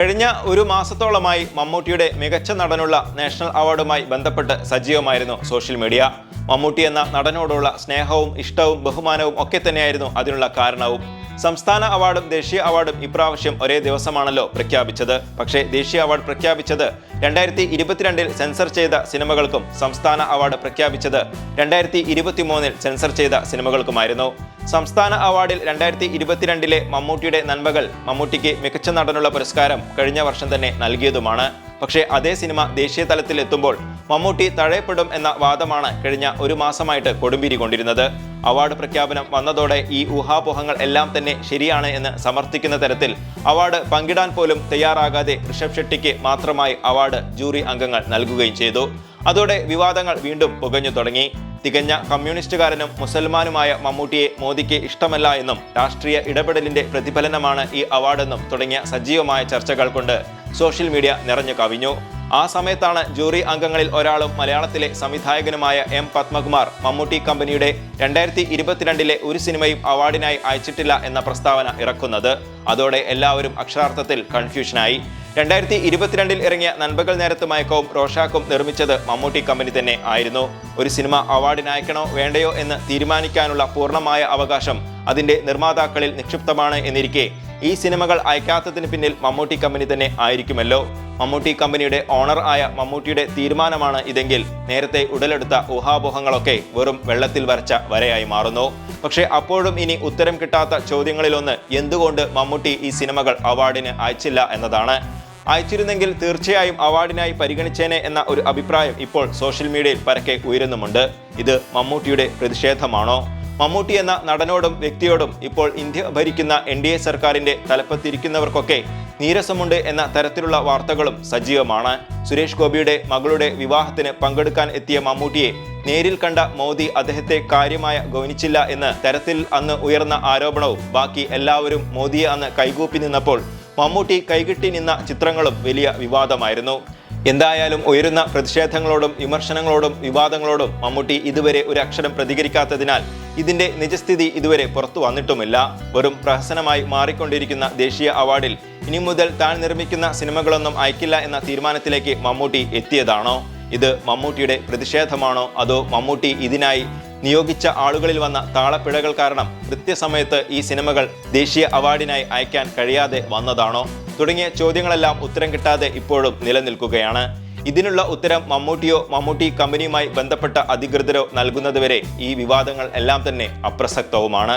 കഴിഞ്ഞ ഒരു മാസത്തോളമായി മമ്മൂട്ടിയുടെ മികച്ച നടനുള്ള നാഷണൽ അവാർഡുമായി ബന്ധപ്പെട്ട് സജീവമായിരുന്നു സോഷ്യൽ മീഡിയ. മമ്മൂട്ടി എന്ന നടനോടുള്ള സ്നേഹവും ഇഷ്ടവും ബഹുമാനവും ഒക്കെ തന്നെയായിരുന്നു അതിനുള്ള കാരണവും. സംസ്ഥാന അവാർഡും ദേശീയ അവാർഡും ഇപ്രാവശ്യം ഒരേ ദിവസമാണല്ലോ പ്രഖ്യാപിച്ചത്. പക്ഷേ ദേശീയ അവാർഡ് പ്രഖ്യാപിച്ചത് രണ്ടായിരത്തി ഇരുപത്തിരണ്ടിൽ സെൻസർ ചെയ്ത സിനിമകൾക്കും സംസ്ഥാന അവാർഡ് പ്രഖ്യാപിച്ചത് രണ്ടായിരത്തി ഇരുപത്തി മൂന്നിൽ സെൻസർ ചെയ്ത സിനിമകൾക്കുമായിരുന്നു. സംസ്ഥാന അവാർഡിൽ രണ്ടായിരത്തി ഇരുപത്തിരണ്ടിലെ മമ്മൂട്ടിയുടെ നന്മകൾ മമ്മൂട്ടിക്ക് മികച്ച നടനുള്ള പുരസ്കാരം കഴിഞ്ഞ വർഷം തന്നെ നൽകിയതുമാണ്. പക്ഷേ അതേ സിനിമ ദേശീയ തലത്തിൽ എത്തുമ്പോൾ മമ്മൂട്ടി തഴയപ്പെടും എന്ന വാദമാണ് കഴിഞ്ഞ ഒരു മാസമായിട്ട് കൊടുമ്പിരി കൊണ്ടിരുന്നത് അവാർഡ് പ്രഖ്യാപനം വന്നതോടെ ഈ ഊഹാപോഹങ്ങൾ എല്ലാം തന്നെ ശരിയാണ് എന്ന് സമർത്ഥിക്കുന്ന തരത്തിൽ അവാർഡ് പങ്കിടാൻ പോലും തയ്യാറാകാതെ ഋഷഭ് ഷെട്ടിക്ക് മാത്രമായി അവാർഡ് ജൂറി അംഗങ്ങൾ നൽകുകയും ചെയ്തു. അതോടെ വിവാദങ്ങൾ വീണ്ടും പുകഞ്ഞു തുടങ്ങി. തികഞ്ഞ കമ്മ്യൂണിസ്റ്റുകാരനും മുസൽമാനുമായ മമ്മൂട്ടിയെ മോദിക്ക് ഇഷ്ടമല്ല എന്നും രാഷ്ട്രീയ ഇടപെടലിന്റെ പ്രതിഫലനമാണ് ഈ അവാർഡെന്നും തുടങ്ങിയ സജീവമായ ചർച്ചകൾ കൊണ്ട് സോഷ്യൽ മീഡിയ നിറഞ്ഞു കവിഞ്ഞു. ആ സമയത്താണ് ജൂറി അംഗങ്ങളിൽ ഒരാളും മലയാളത്തിലെ സംവിധായകനുമായ എം പത്മകുമാർ മമ്മൂട്ടി കമ്പനിയുടെ രണ്ടായിരത്തി ഇരുപത്തിരണ്ടിലെ ഒരു സിനിമയും അവാർഡിനായി അയച്ചിട്ടില്ല എന്ന പ്രസ്താവന ഇറക്കുന്നത്. അതോടെ എല്ലാവരും അക്ഷരാർത്ഥത്തിൽ കൺഫ്യൂഷനായി. രണ്ടായിരത്തി ഇരുപത്തിരണ്ടിൽ ഇറങ്ങിയ നൻപകൽ നേരത്ത് മയക്കവും റോഷാക്കും നിർമ്മിച്ചത് മമ്മൂട്ടി കമ്പനി തന്നെ ആയിരുന്നു. ഒരു സിനിമ അവാർഡിനയക്കണോ വേണ്ടയോ എന്ന് തീരുമാനിക്കാനുള്ള പൂർണമായ അവകാശം അതിന്റെ നിർമ്മാതാക്കളിൽ നിക്ഷിപ്തമാണ് എന്നിരിക്കെ ഈ സിനിമകൾ അയക്കാത്തതിന് പിന്നിൽ മമ്മൂട്ടി കമ്പനി തന്നെ ആയിരിക്കുമല്ലോ. മമ്മൂട്ടി കമ്പനിയുടെ ഓണർ ആയ മമ്മൂട്ടിയുടെ തീരുമാനമാണ് ഇതെങ്കിൽ നേരത്തെ ഉടലെടുത്ത ഊഹാപോഹങ്ങളൊക്കെ വെറും വെള്ളത്തിൽ വരച്ച വരയായി മാറുന്നു. പക്ഷേ അപ്പോഴും ഇനി ഉത്തരം കിട്ടാത്ത ചോദ്യങ്ങളിലൊന്ന് എന്തുകൊണ്ട് മമ്മൂട്ടി ഈ സിനിമകൾ അവാർഡിന് അയച്ചില്ല എന്നതാണ്. അയച്ചിരുന്നെങ്കിൽ തീർച്ചയായും അവാർഡിനായി പരിഗണിച്ചേനെ എന്ന ഒരു അഭിപ്രായം ഇപ്പോൾ സോഷ്യൽ മീഡിയയിൽ പരക്കെ ഉയരുന്നുമുണ്ട്. ഇത് മമ്മൂട്ടിയുടെ പ്രതിഷേധമാണോ? മമ്മൂട്ടി എന്ന നടനോടും വ്യക്തിയോടും ഇപ്പോൾ ഇന്ത്യ ഭരിക്കുന്ന എൻ ഡി എ സർക്കാരിന്റെ തലപ്പത്തിരിക്കുന്നവർക്കൊക്കെ നീരസമുണ്ട് എന്ന തരത്തിലുള്ള വാർത്തകളും സജീവമാണ്. സുരേഷ് ഗോപിയുടെ മകളുടെ വിവാഹത്തിന് പങ്കെടുക്കാൻ എത്തിയ മമ്മൂട്ടിയെ നേരിൽ കണ്ട മോദി അദ്ദേഹത്തെ കാര്യമായ ഗൗനിച്ചില്ല എന്ന് തരത്തിൽ അന്ന് ഉയർന്ന ആരോപണവും ബാക്കി എല്ലാവരും മോദിയെ അന്ന് കൈകൂപ്പി നിന്നപ്പോൾ മമ്മൂട്ടി കൈകിട്ടി നിന്ന ചിത്രങ്ങളും വലിയ വിവാദമായിരുന്നു. എന്തായാലും ഉയരുന്ന പ്രതിഷേധങ്ങളോടും വിമർശനങ്ങളോടും വിവാദങ്ങളോടും മമ്മൂട്ടി ഇതുവരെ ഒരു അക്ഷരം പ്രതികരിക്കാത്തതിനാൽ ഇതിന്റെ നിജസ്ഥിതി ഇതുവരെ പുറത്തു വന്നിട്ടുമില്ല. വെറും പ്രഹസനമായി മാറിക്കൊണ്ടിരിക്കുന്ന ദേശീയ അവാർഡിൽ ഇനി മുതൽ താൻ നിർമ്മിക്കുന്ന സിനിമകളൊന്നും അയക്കില്ല എന്ന തീരുമാനത്തിലേക്ക് മമ്മൂട്ടി എത്തിയതാണോ? ഇത് മമ്മൂട്ടിയുടെ പ്രതിഷേധമാണോ? അതോ മമ്മൂട്ടി ഇതിനായി നിയോഗിച്ച ആളുകളിൽ വന്ന താളപ്പിഴകൾ കാരണം കൃത്യസമയത്ത് ഈ സിനിമകൾ ദേശീയ അവാർഡിനായി അയക്കാൻ കഴിയാതെ വന്നതാണോ? തുടങ്ങിയ ചോദ്യങ്ങളെല്ലാം ഉത്തരം കിട്ടാതെ ഇപ്പോഴും നിലനിൽക്കുകയാണ്. ഇതിനുള്ള ഉത്തരം മമ്മൂട്ടിയോ മമ്മൂട്ടി കമ്പനിയുമായി ബന്ധപ്പെട്ട അധികൃതരോ നൽകുന്നതുവരെ ഈ വിവാദങ്ങൾ എല്ലാം തന്നെ അപ്രസക്തവുമാണ്.